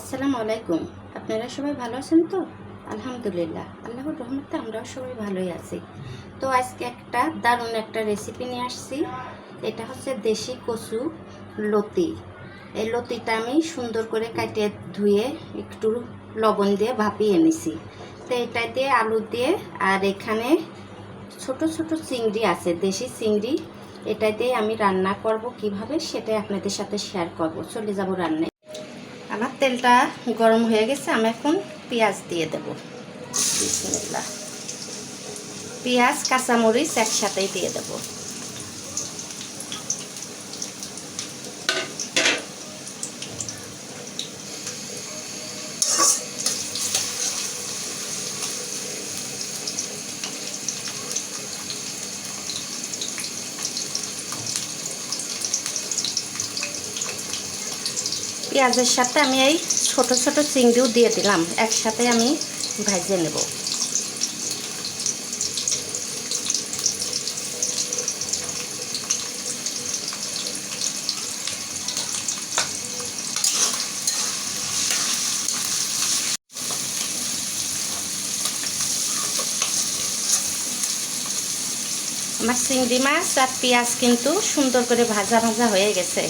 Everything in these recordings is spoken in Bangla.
আসসালামু আলাইকুম। আপনারা সবাই ভালো আছেন তো? আলহামদুলিল্লাহ। আল্লাহর রহমতে আমরাও সবাই ভালোই আছি। তো আজকে একটা দারুণ একটা রেসিপি নিয়ে আসছি। এটা হচ্ছে দেশি কচু লতি। এই লতিটা আমি সুন্দর করে কাটিয়ে ধুয়ে একটু লবণ দিয়ে ভাপিয়ে নিছি। তো এটা দিয়ে আলু দিয়ে আর এখানে ছোট ছোট চিংড়ি আছে, দেশি চিংড়ি। এটা দিয়ে আমি রান্না করব কীভাবে সেটাই আপনাদের সাথে শেয়ার করব। চলে যাব আমার তেলটা গরম হয়ে গেছে আমি এখন পেঁয়াজ দিয়ে দেব। পেঁয়াজ কাঁচামরিচ একসাথেই দিয়ে দেব। পেঁয়াজের সাথে আমি এই ছোট ছোট চিংড়িও দিয়ে দিলাম। একসাথে আমি ভাজে নেব। আমার চিংড়ি মাছ আর পেঁয়াজ কিন্তু সুন্দর করে ভাজা ভাজা হয়ে গেছে।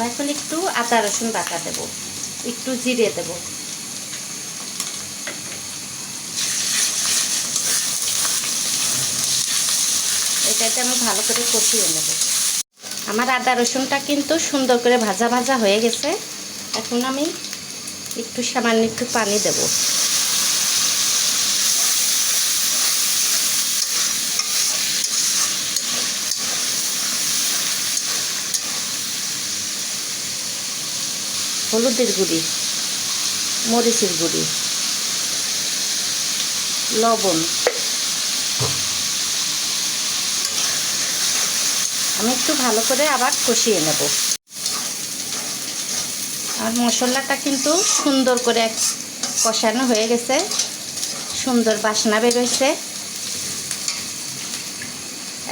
আমি এখন একটু আদা, রসুন বাটা দেব। একটু জিরে দেব। এটাতে আমি ভালো করে কষিয়ে নেব। আমার আদা, রসুনটা কিন্তু সুন্দর করে ভাজা ভাজা হয়ে গেছে। এখন আমি একটু সামান্য একটু পানি দেব। হলুদের গুঁড়ি, মরিচের গুঁড়ি, লবণ। আমি একটু ভালো করে আবার কষিয়ে নেব। আর মশলাটা কিন্তু সুন্দর করে কষানো হয়ে গেছে। সুন্দর বাসনা বেরোইছে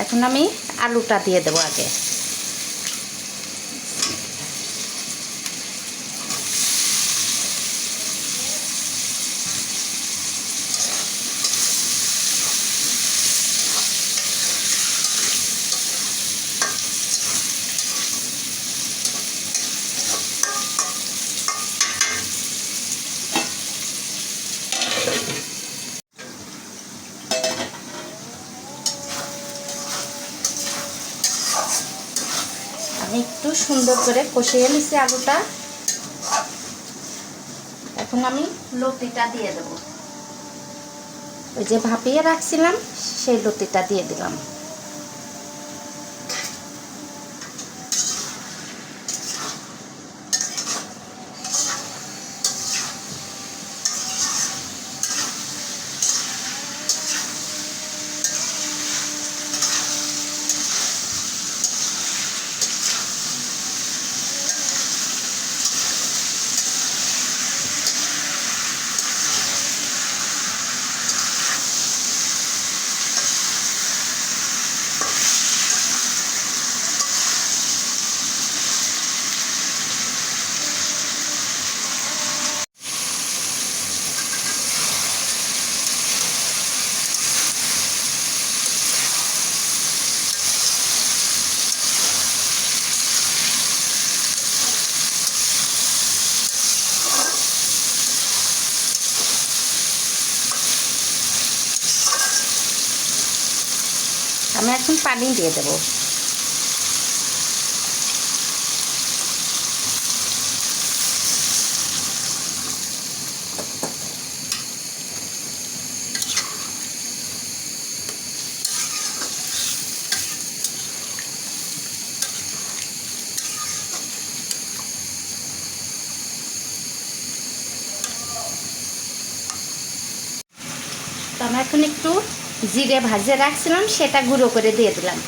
এখন আমি আলুটা দিয়ে দেবো আগে। একটু সুন্দর করে কষিয়ে নিছি আলুটা। এখন আমি লতিটা দিয়ে দেব। ওই যে ভাপিয়ে রাখছিলাম, সেই লতিটা দিয়ে দিলাম। আমি এখন পানি দিয়ে দেব। তো আমি এখন একটু জিরে ভাজে রাখছিলাম সেটা গুঁড়ো করে দিয়ে দিলাম।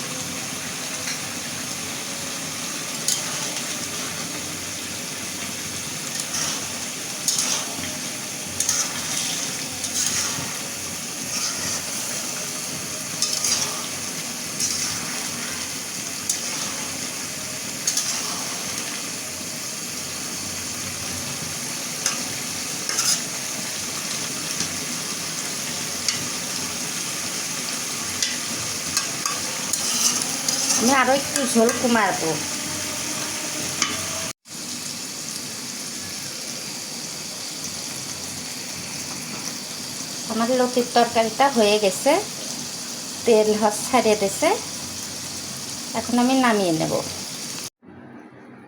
আমি আরও একটু ঝোল কমাবো। আমার লতির তরকারিটা হয়ে গেছে। তেল হস ছাড়িয়ে দিছে। এখন আমি নামিয়ে নেব।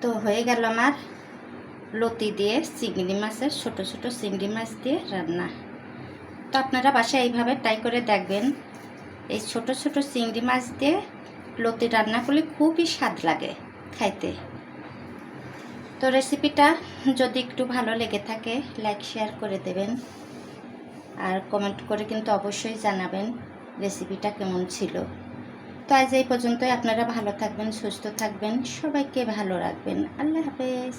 তো হয়ে গেল আমার লতি দিয়ে চিংড়ি মাছের ছোট ছোট চিংড়ি মাছ দিয়ে রান্না। তো আপনারা বাসায় এইভাবে ট্রাই করে দেখবেন। এই ছোট ছোট চিংড়ি মাছ দিয়ে লতি রান্না করলে খুবই স্বাদ লাগে খাইতে। তো রেসিপিটা যদি একটু ভালো লেগে থাকে লাইক শেয়ার করে দেবেন। আর কমেন্ট করে কিন্তু অবশ্যই জানাবেন রেসিপিটা কেমন ছিল। তো আজ এই পর্যন্তই। আপনারা ভালো থাকবেন, সুস্থ থাকবেন। সবাইকে ভালো রাখবেন। আল্লাহ হাফেজ।